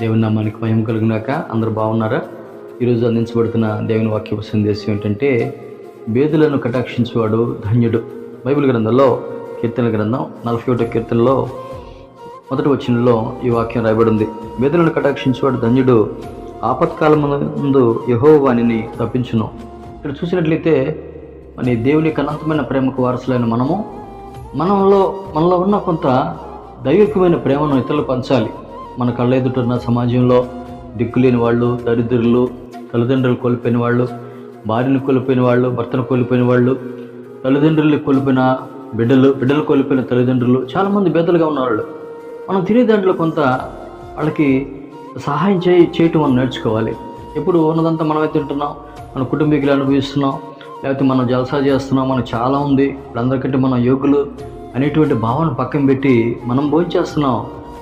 దేవుని నామానికి భయం కలిగినాక అందరూ బాగున్నారా? ఈరోజు అందించబడుతున్న దేవుని వాక్య సందేశం ఏంటంటే బేదులను కటాక్షించేవాడు ధన్యుడు. బైబిల్ గ్రంథంలో కీర్తన గ్రంథం నలభై ఒకటో కీర్తనలో మొదటి వచనంలో ఈ వాక్యం రాయబడి ఉంది బేదలను కటాక్షించేవాడు ధన్యుడు ఆపత్కాలం ముందు యహో వాణిని తప్పించును ఇక్కడ చూసినట్లయితే మరి దేవుని యొక్క అనంతమైన ప్రేమకు వారసులైన మనము మనలో మనలో ఉన్న కొంత దైవికమైన ప్రేమను ఇతరులు పంచాలి. మన కళ్ళ ఎదుటున్న సమాజంలో దిక్కులేని వాళ్ళు దరిద్రులు తల్లిదండ్రులు కోల్పోయిన వాళ్ళు భార్యను కోల్పోయిన వాళ్ళు భర్తను కోల్పోయిన వాళ్ళు తల్లిదండ్రులు కోల్పోయిన బిడ్డలు బిడ్డలు కోల్పోయిన తల్లిదండ్రులు చాలామంది బేదలుగా ఉన్నవాళ్ళు మనం తినే దాంట్లో కొంత వాళ్ళకి సహాయం చేయి చేయటం మనం నేర్చుకోవాలి. ఎప్పుడు ఉన్నదంతా మనమే తింటున్నాం మన కుటుంబీకులు అనుభవిస్తున్నాం లేకపోతే మనం జలసా చేస్తున్నాం మనకు చాలా ఉంది వీళ్ళందరికంటే మనం యోగులు అనేటువంటి భావన పక్కన పెట్టి మనం భోంచేస్తున్నాం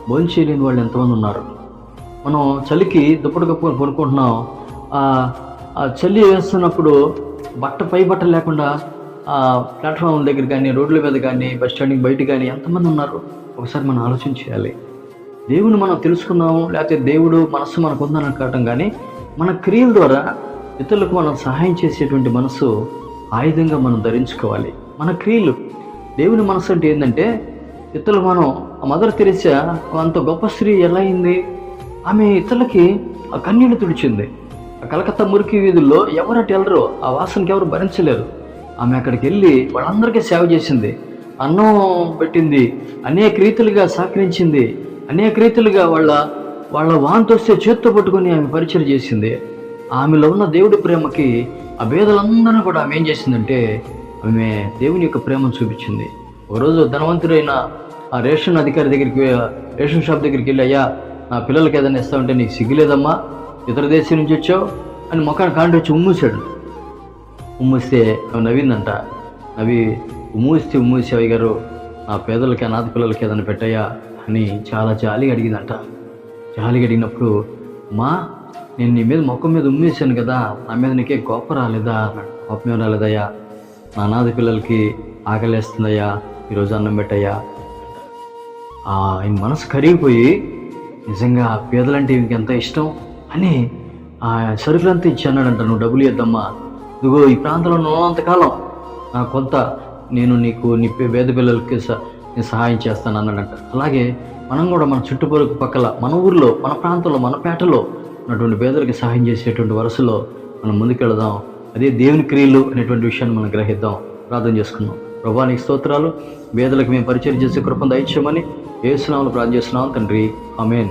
భోజనం చేయలేని వాళ్ళు ఎంతమంది ఉన్నారు? మనం చలికి దుప్పటి కప్పుకొని పడుకుంటున్నాం. ఆ చలి వేస్తున్నప్పుడు బట్ట పై బట్ట లేకుండా ప్లాట్ఫామ్ దగ్గర కానీ రోడ్ల మీద కానీ బస్ స్టాండింగ్ బయట కానీ ఎంతమంది ఉన్నారు? ఒకసారి మనం ఆలోచన చేయాలి. దేవుని మనం తెలుసుకున్నాము లేకపోతే దేవుడు మనస్సు మనకు ఉందని అనుకోవటం కానీ మన క్రియల ద్వారా ఇతరులకు మనం సహాయం చేసేటువంటి మనసు ఆయుధంగా మనం ధరించుకోవాలి. మన క్రియలు దేవుని మనసు అంటే ఏంటంటే ఇతరులు మనం మదర్ తెరిసా అంత గొప్ప స్త్రీ ఎలా అయింది? ఆమె ఇతరులకి ఆ కన్నీళ్ళు తుడిచింది. ఆ కలకత్తా మురికి వీధుల్లో ఎవరు వెళ్ళరు ఆ వాసనకి ఎవరు భరించలేరు. ఆమె అక్కడికి వెళ్ళి వాళ్ళందరికీ సేవ చేసింది. అన్నం పెట్టింది. అనేక రీతులుగా సహకరించింది. అనేక రీతులుగా వాళ్ళ వాళ్ళ వాంతి వస్తే చేత్తో పట్టుకొని ఆమె పరిచయం చేసింది. ఆమెలో ఉన్న దేవుడి ప్రేమకి ఆ భేదలందరూ కూడా ఆమె ఏం చేసిందంటే ఆమె దేవుని యొక్క ప్రేమను చూపించింది. ఒకరోజు ధనవంతుడైన ఆ రేషన్ అధికారి దగ్గరికి రేషన్ షాప్ దగ్గరికి వెళ్ళి అయ్యా నా పిల్లలకి ఏదైనా ఇస్తామంటే నీకు సిగ్గులేదమ్మా ఇతర దేశం నుంచి వచ్చావు అని మొక్కను కాండి వచ్చి ఉమ్మూసాడు ఉమ్మూస్తే ఆమె నవ్విందంట అవి ఉమ్మూస్తే ఉమ్మూసి అవి గారు నా పేదలకి అనాథ పిల్లలకి ఏదైనా పెట్టాయా అని చాలా జాలిగా అడిగిందంట. జాలిగా అడిగినప్పుడు మా నేను నీ మీద మొక్క మీద ఉమ్మేశాను కదా నా మీద నీకే కోప రాలేదా? అన్నాడు. కోపం రాలేదయ్యా నా అనాథ పిల్లలకి ఆకలేస్తుందయ్యా ఈరోజు అన్నం పెట్టయ్యా ఆయన మనసు కరిగిపోయి నిజంగా పేదలంటే ఇంకెంత ఇష్టం? అని ఆ సరుకులంతా ఇచ్చి అన్నాడంట నువ్వు డబ్బులు ఇద్దామా ఇదిగో ఈ ప్రాంతంలో ఉన్నంతకాలం నా కొంత నేను నీకు నీ పే- పేద పిల్లలకి నేను సహాయం చేస్తాను అన్నాడంట. అలాగే మనం కూడా మన చుట్టుపక్కల పక్కల మన ఊర్లో మన ప్రాంతంలో మన పేటలో ఉన్నటువంటి పేదలకి సహాయం చేసేటువంటి వరుసలో మనం ముందుకెళదాం. అదే దేవుని క్రియలు అనేటువంటి విషయాన్ని మనం గ్రహిద్దాం. ప్రార్థన చేసుకుందాం. ప్రభానికి స్తోత్రాలు. వేదలకు మేము పరిచయం చేసే కృపను దయచేయమని ఏసునామలు ప్రార్థన చేస్తున్నాం తండ్రి. అమేన్